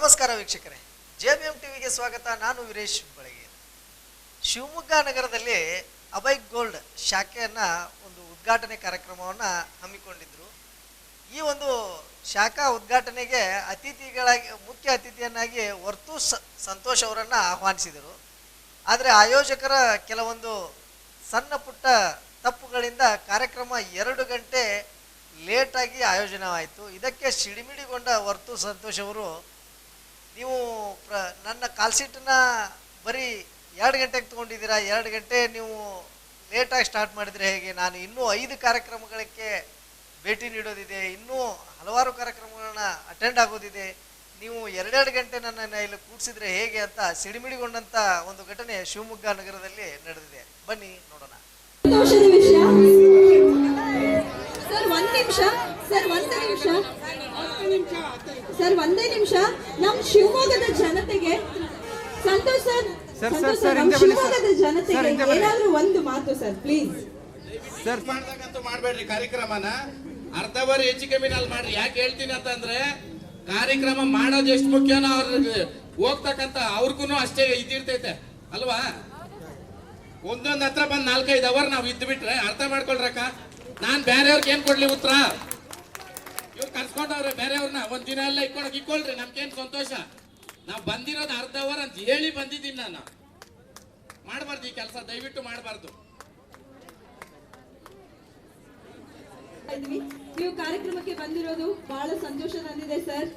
ನಮಸ್ಕಾರ ವೀಕ್ಷಕರೇ. J B M ಟಿವಿಗೆ ಸ್ವಾಗತ. ನಾನು ವೀರೇಶ್ ಬೆಳಗ್ಗೆ ಶಿವಮೊಗ್ಗ ನಗರದಲ್ಲಿ ಅಭಯ್ ಗೋಲ್ಡ್ ಶಾಖೆಯನ್ನು ಒಂದು ಉದ್ಘಾಟನೆ ಕಾರ್ಯಕ್ರಮವನ್ನು ಹಮ್ಮಿಕೊಂಡಿದ್ದರು ಈ ಒಂದು ಶಾಖಾ ಉದ್ಘಾಟನೆಗೆ ಅತಿಥಿಗಳಾಗಿ, ಮುಖ್ಯ ಅತಿಥಿಯನ್ನಾಗಿ ವರ್ತು ಸ- ಸಂತೋಷ್ ಅವರನ್ನು ಆಹ್ವಾನಿಸಿದರು. ಆದರೆ ಆಯೋಜಕರ ಕೆಲವೊಂದು ಸಣ್ಣ ಪುಟ್ಟ ತಪ್ಪುಗಳಿಂದ ಕಾರ್ಯಕ್ರಮ ಎರಡು ಗಂಟೆ ಲೇಟಾಗಿ ಆಯೋಜನವಾಯಿತು. ಇದಕ್ಕೆ ಸಿಡಿಮಿಡಿಗೊಂಡ ವರ್ತು ಸಂತೋಷ್ ಅವರು ನೀವು ಪ್ರ, ನನ್ನ ಕಾಲ್ ಸೀಟನ್ನ ಬರೀ ಎರಡು ಗಂಟೆಗೆ ತೊಗೊಂಡಿದ್ದೀರಾ? ಎರಡು ಗಂಟೆ ನೀವು ಲೇಟಾಗಿ ಸ್ಟಾರ್ಟ್ ಮಾಡಿದರೆ ಹೇಗೆ? ನಾನು ಇನ್ನೂ ಐದು ಕಾರ್ಯಕ್ರಮಗಳಿಗೆ ಭೇಟಿ ನೀಡೋದಿದೆ. ಇನ್ನೂ ಹಲವಾರು ಕಾರ್ಯಕ್ರಮಗಳನ್ನ ಅಟೆಂಡ್ ಆಗೋದಿದೆ. ನೀವು ಎರಡೆರಡು ಗಂಟೆ ನನ್ನನ್ನು ಇಲ್ಲಿ ಕೂಡಿಸಿದ್ರೆ ಹೇಗೆ ಅಂತ ಸಿಡಿಮಿಡಿಗೊಂಡಂಥ ಒಂದು ಘಟನೆ ಶಿವಮೊಗ್ಗ ನಗರದಲ್ಲಿ ನಡೆದಿದೆ. ಬನ್ನಿ ನೋಡೋಣ. ಸರ್ ಒಂದೇ ನಿಮಿಷ. ಸರ್ ಒಂದೇ ನಿಮಿಷ. ನಮ್ ಶಿವಮೊಗ್ಗದ ಜನತೆಗೆ Santosh sir sir, Santosh. Sir. ಶಿವಮೊಗ್ಗದ ಜನತೆಗೆ ಏನಾದ್ರೂ ಒಂದು ಮಾತು ಸರ್ ಪ್ಲೀಸ್ ಸರ್ ಮಾಡ್ದಾಗಂತೂ ಮಾಡ್ಬೇಡ್ರಿ ಕಾರ್ಯಕ್ರಮನ. ಅರ್ಧ ಬಾರಿ ಹೆಚ್ಚು ಕಮ್ಮಿನಲ್ಲಿ ಮಾಡ್ರಿ. ಯಾಕೆ ಹೇಳ್ತೀನಿ ಅಂತಂದ್ರೆ ಕಾರ್ಯಕ್ರಮ ಮಾಡೋದು ಎಷ್ಟು ಮುಖ್ಯನೋ ಅವ್ರಿಗೆ ಹೋಗ್ತಕ್ಕಂತ ಅವ್ರಿಗೂ ಅಷ್ಟೇ ಇದ್ದಿರ್ತೈತೆ ಅಲ್ವಾ? ಒಂದೊಂದ್ ಹತ್ರ ಬಂದ್ ನಾಲ್ಕೈದು ಅವರ್ ನಾವ್ ಇದ್ದು ಬಿಟ್ರೆ ಅರ್ಥ ಮಾಡ್ಕೊಳ್ರಕ್ಕ? ನಾನ್ ಬೇರೆಯವ್ರಿಗೆ ಏನ್ ಕೊಡ್ಲಿ ಉತ್ತರ? ಇವ್ರು ಕರ್ಸ್ಕೊಂಡವ್ರೆ ಬೇರೆಯವ್ರನ್ನ, ಒಂದ್ ದಿನ ಎಲ್ಲ ಇಕ್ಕೊಳಕ್ ಇಕ್ಕೊಳ್ರಿ, ನಮ್ಗೇನ್ ಸಂತೋಷ. ನಾವ್ ಬಂದಿರೋದು ಅರ್ಧ ಅವರ್ ಅಂತ ಹೇಳಿ ಬಂದಿದ್ದೀನಿ ನಾನು. ಮಾಡಬಾರ್ದು ಈ ಕೆಲಸ, ದಯವಿಟ್ಟು ಮಾಡಬಾರ್ದು. ನೀವು ಕಾರ್ಯಕ್ರಮಕ್ಕೆ ಬಂದಿರೋದು ಬಹಳ ಸಂತೋಷ ತಂದಿದೆ, ಸರ್.